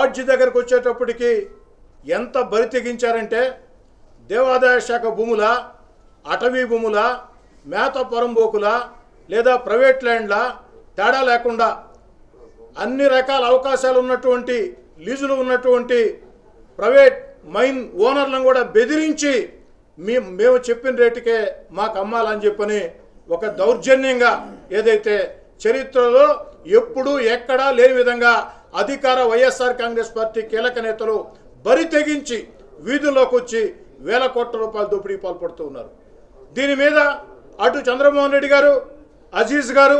క్వాడ్జి దగ్గరకు వచ్చేటప్పటికి ఎంత బరి తెగించారంటే దేవాదాయ శాఖ భూముల అటవీ భూముల మేత పొరంబోకుల లేదా ప్రైవేట్ ల్యాండ్ల తేడా లేకుండా అన్ని రకాల అవకాశాలు ఉన్నటువంటి లీజులు ఉన్నటువంటి ప్రైవేట్ మైన్ ఓనర్లను కూడా బెదిరించి మీ మేము చెప్పిన రేటుకే మాకు అమ్మాలని చెప్పని ఒక దౌర్జన్యంగా ఏదైతే చరిత్రలో ఎప్పుడూ ఎక్కడా లేని విధంగా అధికార వైఎస్ఆర్ కాంగ్రెస్ పార్టీ కీలక నేతలు బరి తెగించి వీధుల్లోకి వచ్చి వేల కోట్ల రూపాయల దోపిడీ పాల్పడుతూ ఉన్నారు. దీని మీద అటు చంద్రమోహన్ రెడ్డి గారు అజీజ్ గారు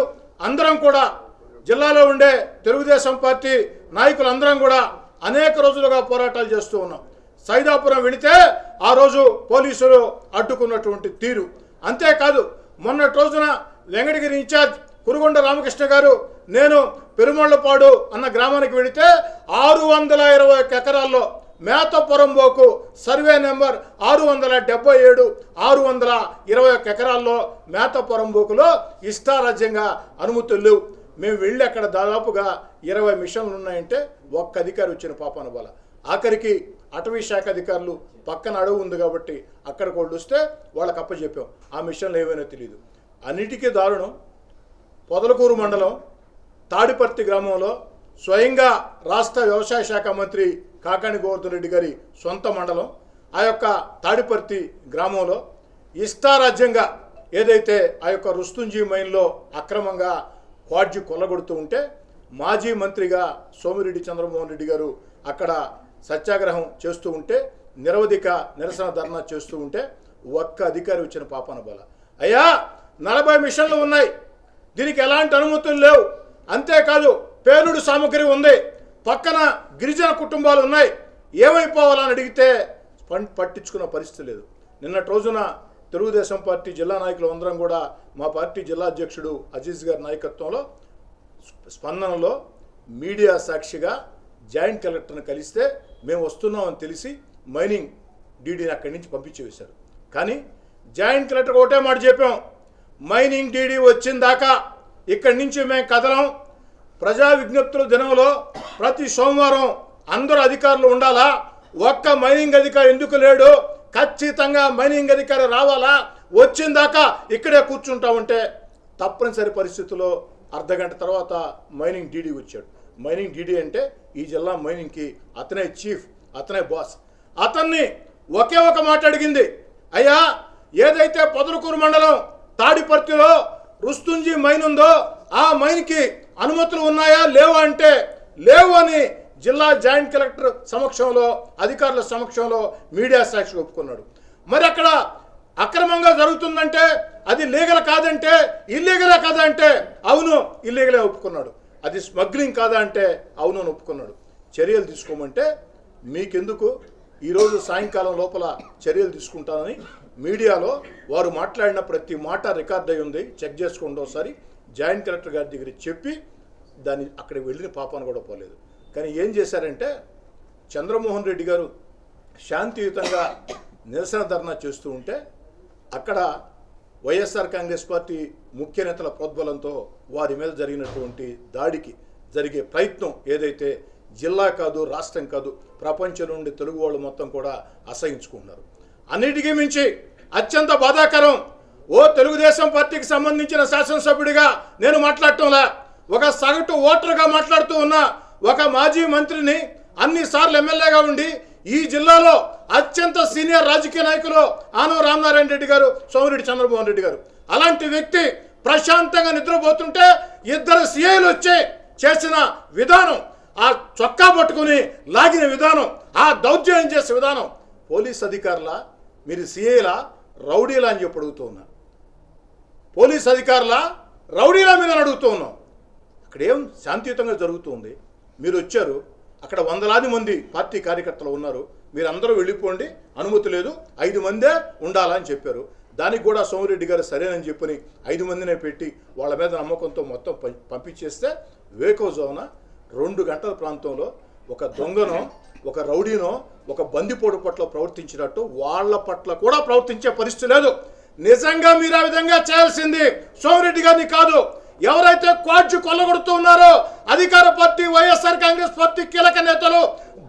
అందరం కూడా జిల్లాలో ఉండే తెలుగుదేశం పార్టీ నాయకులందరం కూడా అనేక రోజులుగా పోరాటాలు చేస్తూ ఉన్నాం. సైదాపురం వెళితే ఆ రోజు పోలీసులు అడ్డుకున్నటువంటి తీరు. అంతేకాదు మొన్నటి రోజున వెంకటగిరి ఇన్ఛార్జ్ కురుగొండ రామకృష్ణ గారు నేను పెరుమళ్ళపాడు అన్న గ్రామానికి వెళితే ఆరు వందల ఇరవై ఒక్క ఎకరాల్లో మేతపురంబోకు సర్వే నెంబర్ ఆరు వందల డెబ్బై ఏడు ఆరు వందల ఇరవై ఒక్క ఎకరాల్లో మేతపురంబోకులో ఇష్టారాజ్యంగా అనుమతులు. లేవు మేము వెళ్ళి అక్కడ దాదాపుగా ఇరవై మిషన్లు ఉన్నాయంటే ఒక్క అధికారి వచ్చిన పాప బల. ఆఖరికి అటవీ శాఖ అధికారులు పక్కన అడవి ఉంది కాబట్టి అక్కడికి వాళ్ళు వస్తే వాళ్ళకి అప్పచెప్పాం. ఆ మిషన్లు ఏవైనా తెలియదు అన్నిటికీ దారుణం. పొదలకూరు మండలం తాడిపర్తి గ్రామంలో స్వయంగా రాష్ట్ర వ్యవసాయ శాఖ మంత్రి కాకాని గోవర్ధన్ రెడ్డి గారి సొంత మండలం ఆ యొక్క తాడిపర్తి గ్రామంలో ఇష్టారాజ్యంగా ఏదైతే ఆ యొక్క రుస్తుంజీ మైన్లో అక్రమంగా క్వాడ్జి కొల్లగొడుతూ ఉంటే మాజీ మంత్రిగా సోమిరెడ్డి చంద్రమోహన్ రెడ్డి గారు అక్కడ సత్యాగ్రహం చేస్తూ ఉంటే నిరవధిక నిరసన ధర్నా చేస్తూ ఉంటే ఒక్క అధికారి వచ్చిన పాపన బల. అయ్యా నలభై మిషన్లు ఉన్నాయి. దీనికి ఎలాంటి అనుమతులు లేవు. అంతేకాదు పేలుడు సామగ్రి ఉంది. పక్కన గిరిజన కుటుంబాలు ఉన్నాయి. ఏమైపోవాలని అడిగితే పట్టించుకున్న పరిస్థితి లేదు. నిన్నటి రోజున తెలుగుదేశం పార్టీ జిల్లా నాయకులు అందరం కూడా మా పార్టీ జిల్లా అధ్యక్షుడు అజీజ్ గారి నాయకత్వంలో స్పందనలో మీడియా సాక్షిగా జాయింట్ కలెక్టర్ని కలిస్తే మేము వస్తున్నామని తెలిసి మైనింగ్ డీడీని అక్కడి నుంచి పంపించేవేశారు. కానీ జాయింట్ కలెక్టర్ ఒకటే మాట చెప్పాం. మైనింగ్ డీడీ వచ్చిన దాకా ఇక్కడి నుంచి మేము కదలం. ప్రజా విజ్ఞప్తుల దినంలో ప్రతి సోమవారం అందరూ అధికారులు ఉండాలా? ఒక్క మైనింగ్ అధికారి ఎందుకు లేడు? ఖచ్చితంగా మైనింగ్ అధికారి రావాలా? వచ్చిందాకా ఇక్కడే కూర్చుంటా ఉంటే తప్పనిసరి పరిస్థితుల్లో అర్ధగంట తర్వాత మైనింగ్ డీడీ వచ్చాడు. మైనింగ్ డీడీ అంటే ఈ జిల్లా మైనింగ్కి అతనే చీఫ్ అతనే బాస్. అతన్ని ఒకే ఒక మాట అడిగింది. అయ్యా ఏదైతే పొదలకూరు మండలం తాడిపర్తిలో రుస్తుంజి మైన్ ఉందో ఆ మైన్కి అనుమతులు ఉన్నాయా? లేవా అంటే లేవు అని జిల్లా జాయింట్ కలెక్టర్ సమక్షంలో అధికారుల సమక్షంలో మీడియా సాక్షి ఒప్పుకున్నాడు. మరి అక్కడ అక్రమంగా జరుగుతుందంటే అది లీగల్ కాదంటే ఇల్లీగలే కాదా అంటే అవును ఇల్లీగలే ఒప్పుకున్నాడు. అది స్మగ్లింగ్ కాదా అంటే అవును అని ఒప్పుకున్నాడు. చర్యలు తీసుకోమంటే మీకెందుకు? ఈరోజు సాయంకాలం లోపల చర్యలు తీసుకుంటానని మీడియాలో వారు మాట్లాడిన ప్రతి మాట రికార్డ్ అయి ఉంది. చెక్ చేసుకోండి ఒకసారి. జాయింట్ కలెక్టర్ గారి దగ్గర చెప్పి దాన్ని అక్కడికి వెళ్ళిన పాపాను కూడా పోలేదు. కానీ ఏం చేశారంటే చంద్రమోహన్ రెడ్డి గారు శాంతియుతంగా నిరసన ధర్నా చేస్తూ ఉంటే అక్కడ వైఎస్ఆర్ కాంగ్రెస్ పార్టీ ముఖ్య నేతల ప్రోద్బలంతో వారి మీద జరిగినటువంటి దాడికి జరిగే ప్రయత్నం ఏదైతే జిల్లా కాదు రాష్ట్రం కాదు ప్రపంచం నుండి తెలుగు వాళ్ళు మొత్తం కూడా అసహించుకున్నారు అన్నిటికీ మించి అత్యంత బాధాకరం ఓ తెలుగుదేశం పార్టీకి సంబంధించిన శాసనసభ్యుడిగా నేను మాట్లాడటంలా ఒక సగటు ఓటర్గా మాట్లాడుతూ ఉన్న ఒక మాజీ మంత్రిని అన్నిసార్లు ఎమ్మెల్యేగా ఉండి ఈ జిల్లాలో అత్యంత సీనియర్ రాజకీయ నాయకులు ఆనవ రామనారాయణ రెడ్డి గారు సోమిరెడ్డి చంద్రమోహన్ రెడ్డి గారు. అలాంటి వ్యక్తి ప్రశాంతంగా నిద్రపోతుంటే ఇద్దరు సీఐలు వచ్చి చేసిన విధానం ఆ చొక్కా పట్టుకుని లాగిన విధానం ఆ దౌర్జన్యం చేసే విధానం పోలీస్ అధికారుల మీరు సీఐలా రౌడీలా అని చెప్పి అడుగుతూ ఉన్నారు. పోలీస్ అధికారుల రౌడీల మీద అడుగుతూ ఉన్నాం. అక్కడేం శాంతియుతంగా జరుగుతుంది మీరు వచ్చారు. అక్కడ వందలాది మంది పార్టీ కార్యకర్తలు ఉన్నారు. మీరందరూ వెళ్ళిపోండి. అనుమతి లేదు. ఐదు మందే ఉండాలని చెప్పారు. దానికి కూడా సోమిరెడ్డి గారు సరేనని చెప్పని ఐదు మందినే పెట్టి వాళ్ళ మీద నమ్మకంతో మొత్తం పం- పంపించేస్తే వేకోజోన రెండు గంటల ప్రాంతంలో ఒక దొంగనో ఒక రౌడీనో ఒక బందిపోటు పట్ల ప్రవర్తించినట్టు వాళ్ళ పట్ల కూడా ప్రవర్తించే పరిస్థితి లేదు. నిజంగా మీరు ఆ విధంగా చేయాల్సింది సోమిరెడ్డి గారిని కాదు. ఎవరైతే క్వాడ్జు కొల్లగొడుతూ ఉన్నారో అధికార పార్టీ వైఎస్ఆర్ కాంగ్రెస్ పార్టీ కీలక నేతలు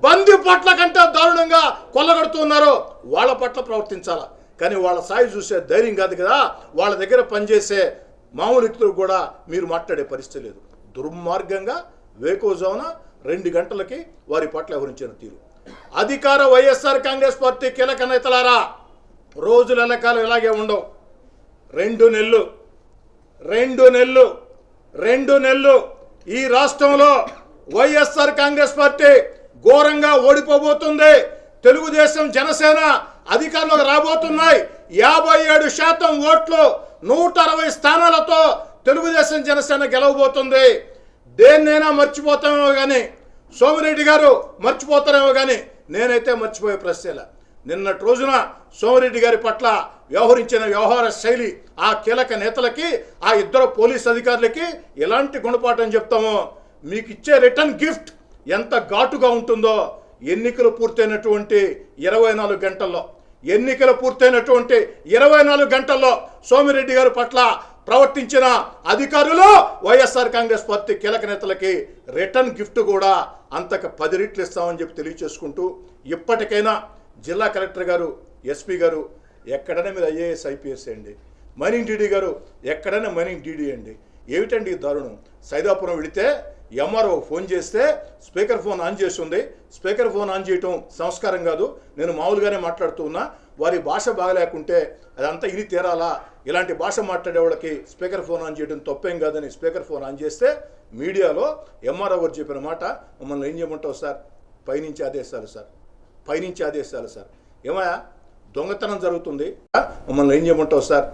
బంది పట్ల కంటే దారుణంగా కొల్లగొడుతూ ఉన్నారో వాళ్ళ పట్ల ప్రవర్తించాలా? కానీ వాళ్ళ సాయి చూసే ధైర్యం కాదు కదా. వాళ్ళ దగ్గర పనిచేసే మామూలు వ్యక్తులు కూడా మీరు మాట్లాడే పరిస్థితి లేదు. దుర్మార్గంగా వేకోజామున రెండు గంటలకి వారి పట్ల వ్యవహరించిన తీరు? అధికార వైఎస్ఆర్ కాంగ్రెస్ పార్టీ కీలక నేతలారా రోజుల లెక్కలు ఇలాగే ఉండవు. రెండు నెలలు రెండు నెలలు రెండు నెలలు. ఈ రాష్ట్రంలో వైఎస్ఆర్ కాంగ్రెస్ పార్టీ ఘోరంగా ఓడిపోబోతుంది. తెలుగుదేశం జనసేన అధికారంలోకి రాబోతున్నాయి. యాభై ఏడు శాతం ఓట్లు నూట అరవై స్థానాలతో తెలుగుదేశం జనసేన గెలవబోతుంది. దేన్నైనా మర్చిపోతామేమో కానీ సోమిరెడ్డి గారు మర్చిపోతారేమో కానీ నేనైతే మర్చిపోయే ప్రశ్నలే. నిన్నటి రోజున సోమిరెడ్డి గారి పట్ల వ్యవహరించిన వ్యవహార శైలి ఆ కీలక నేతలకి ఆ ఇద్దరు పోలీస్ అధికారులకి ఎలాంటి గుణపాఠం చెప్తామో మీకు ఇచ్చే రిటర్న్ గిఫ్ట్ ఎంత ఘాటుగా ఉంటుందో ఎన్నికలు పూర్తయినటువంటి ఇరవై నాలుగు గంటల్లో ఎన్నికలు పూర్తయినటువంటి ఇరవై నాలుగు గంటల్లో సోమిరెడ్డి గారి పట్ల ప్రవర్తించిన అధికారులు వైఎస్ఆర్ కాంగ్రెస్ పార్టీ కీలక నేతలకి రిటర్న్ గిఫ్ట్ కూడా అంతకు పది రెట్లు ఇస్తామని చెప్పి తెలియచేసుకుంటూ ఇప్పటికైనా జిల్లా కలెక్టర్ గారు ఎస్పీ గారు ఎక్కడైనా మీరు ఐఏఎస్ ఐపీఎస్ అండి మైనింగ్ డీడీ గారు ఎక్కడైనా మైనింగ్ డీడీ అండి ఏమిటండి ఈ దారుణం? సైదాపురం వెళితే ఎంఆర్ఓ ఫోన్ చేస్తే స్పీకర్ ఫోన్ ఆన్ చేస్తుంది. స్పీకర్ ఫోన్ ఆన్ చేయటం సంస్కారం కాదు. నేను మామూలుగానే మాట్లాడుతూ ఉన్నా వారి భాష బాగలేకుంటే అదంతా ఇని తీరాలా? ఇలాంటి భాష మాట్లాడే వాళ్ళకి స్పీకర్ ఫోన్ ఆన్ చేయడం తప్పేం కాదని స్పీకర్ ఫోన్ ఆన్ చేస్తే మీడియాలో ఎంఆర్ఓ గారు చెప్పిన మాట మమ్మల్ని ఏం చేయమంటావు సార్? పైనుంచి ఆదేశాలు సార్. పైనుంచి ఆదేశాలు సార్. ఏమయ్యా? దొంగతనం జరుగుతుంది. మమ్మల్ని ఏం చేయమంటావు సార్?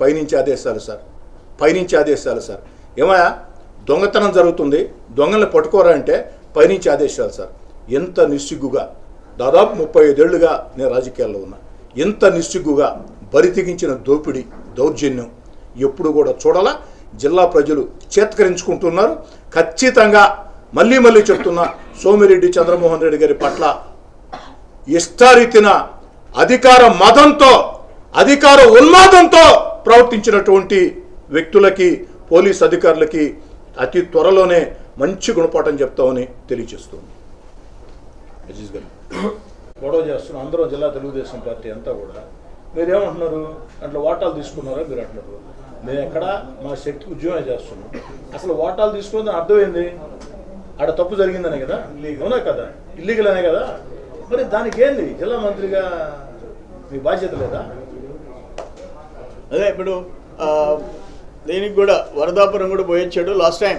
పైనుంచి ఆదేశాలు సార్. పైనుంచి ఆదేశాలు సార్. ఏమయ్యా? దొంగతనం జరుగుతుంది. దొంగల్ని పట్టుకోరా అంటే పైనుంచి ఆదేశాలు సార్. ఎంత నిస్సిగ్గుగా. దాదాపు ముప్పై ఐదేళ్ళుగా నేను రాజకీయాల్లో ఉన్నా. ఎంత నిస్సిగ్గుగా బరితెగించిన దోపిడీ దౌర్జన్యం ఎప్పుడు కూడా చూడాల? జిల్లా ప్రజలు చేత్కరించుకుంటున్నారు. ఖచ్చితంగా మళ్ళీ మళ్ళీ చెప్తున్నా సోమిరెడ్డి చంద్రమోహన్ రెడ్డి గారి పట్ల ఇష్టారీతిన అధికార మదంతో అధికార ఉన్మాదంతో ప్రవర్తించినటువంటి వ్యక్తులకి పోలీస్ అధికారులకి అతి త్వరలోనే మంచి గుణపాఠం చెప్తామని తెలియజేస్తుంది. గారు. గొడవ చేస్తున్నాం అందరూ జిల్లా తెలుగుదేశం పార్టీ అంతా కూడా మీరేమంటున్నారు? అట్లా ఓటాలు తీసుకున్నారా మీరు అంటున్నారు? మేము ఎక్కడ మా శక్తి ఉద్యోగం చేస్తున్నాం. అసలు ఓటాలు తీసుకుని అర్థం ఏంది ఆడ తప్పు జరిగిందనే కదా? అవునా కదా? ఇల్లీగల్ అనే కదా? మరి దానికి ఏంది? జిల్లా మంత్రిగా మీ బాధ్యత లేదా? అదే ఇప్పుడు దీనికి కూడా వరదాపురం కూడా పోయొచ్చాడు లాస్ట్ టైం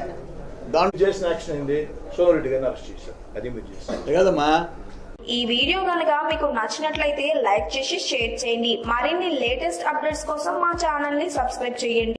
దాంట్లో చేసిన యాక్షన్ ఏంది? సోమిరెడ్డి గారిని అరెస్ట్ చేశారు. అది మీరు చేశారు. కదమ్మా. ఈ వీడియో కనుక మీకు నచ్చినట్లయితే లైక్ చేసి షేర్ చేయండి. మరిన్ని లేటెస్ట్ అప్డేట్స్ కోసం మా ఛానల్ని సబ్స్క్రైబ్ చేయండి.